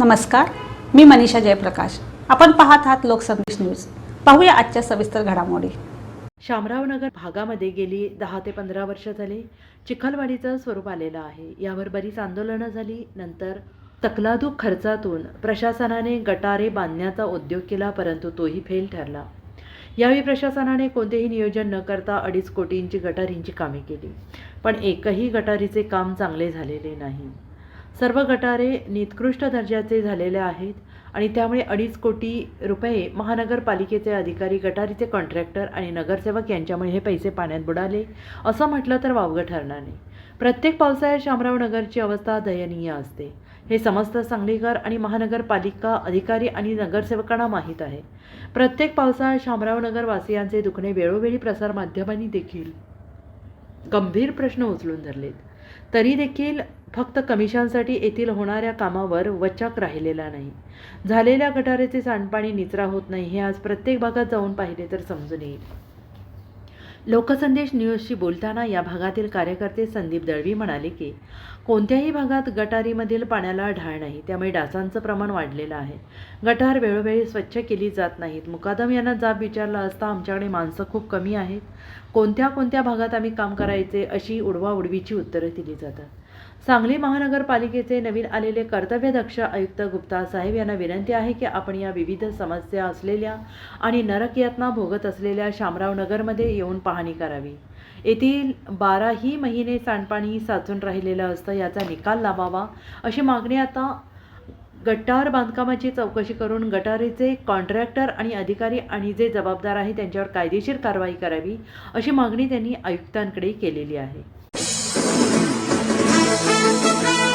नमस्कार मी मनीषा जयप्रकाश. आपण पाहत आहात लोकसंदेश न्यूज. पाहूया आजच्या सविस्तर घडामोडी. शामरावनगर भागामध्ये गेली दहा ते पंधरा वर्ष झाली चिखलवाडीचं स्वरूप आलेलं आहे. यावर बरीच आंदोलनं झाली नंतर तकलादू खर्चातून प्रशासनाने गटारे बांधण्याचा उद्योग केला परंतु तोही फेल ठरला. यावेळी प्रशासनाने कोणतेही नियोजन न करता अडीच कोटींची गटारींची कामे केली पण एकही गटारीचे काम चांगले झालेले नाही. सर्व गटारे निकृष्ट दर्जाचे झालेले आहेत आणि त्यामुळे अडीच कोटी रुपये महानगरपालिकेचे अधिकारी गटारीचे कॉन्ट्रॅक्टर आणि नगरसेवक यांच्यामुळे हे पैसे पाण्यात बुडाले. असं म्हटलं तर वावगं ठरणार नाही. प्रत्येक पावसाळ्यात शामराव नगरची अवस्था दयनीय असते. हे समस्त सांगलीकर आणि महानगरपालिका अधिकारी आणि नगरसेवकांना माहीत आहे. प्रत्येक पावसाळ्यात शामराव नगरवासियांचे दुखणे वेळोवेळी प्रसारमाध्यमांनी देखील गंभीर प्रश्न उचलून धरलेत. तरी देखील फक्त कमिशनसाठी येथील होणाऱ्या कामावर वचक राहिलेला नाही. झालेल्या गटाराचे सांडपाणी निचरा होत नाही हे आज प्रत्येक भागात जाऊन पाहिले तर समजून येईल. लोकसंदेश न्यूजशी बोलताना या भागातील कार्यकर्ते संदीप दळवी म्हणाले की कोणत्याही भागात गटारीमधील पाण्याला ढाळ नाही त्यामुळे डासांचं प्रमाण वाढलेलं आहे. गटार वेळोवेळी स्वच्छ केली जात नाहीत. मुकादम यांना जाब विचारला असता आमच्याकडे माणसं खूप कमी आहेत. कोणत्या कोणत्या भागात आम्ही काम करायचे अशी उडवाउडवीची उत्तरं दिली जातात. सांगली महानगरपालिकेचे नवीन आलेले कर्तव्यदक्ष आयुक्त गुप्ता साहेब यांना विनंती आहे की आपण या विविध समस्या असलेल्या आणि नरकयातना भोगत असलेल्या शामराव नगरमध्ये येऊन पाहणी करावी. येथील बाराही महिने सांडपाणी साचून राहिलेलं असतं याचा निकाल लावावा अशी मागणी आता गटार बांधकामाची चौकशी करून गटारीचे कॉन्ट्रॅक्टर आणि अधिकारी आणि जे जबाबदार आहे त्यांच्यावर कायदेशीर कारवाई करावी अशी मागणी त्यांनी आयुक्तांकडे केलेली आहे. Thank you.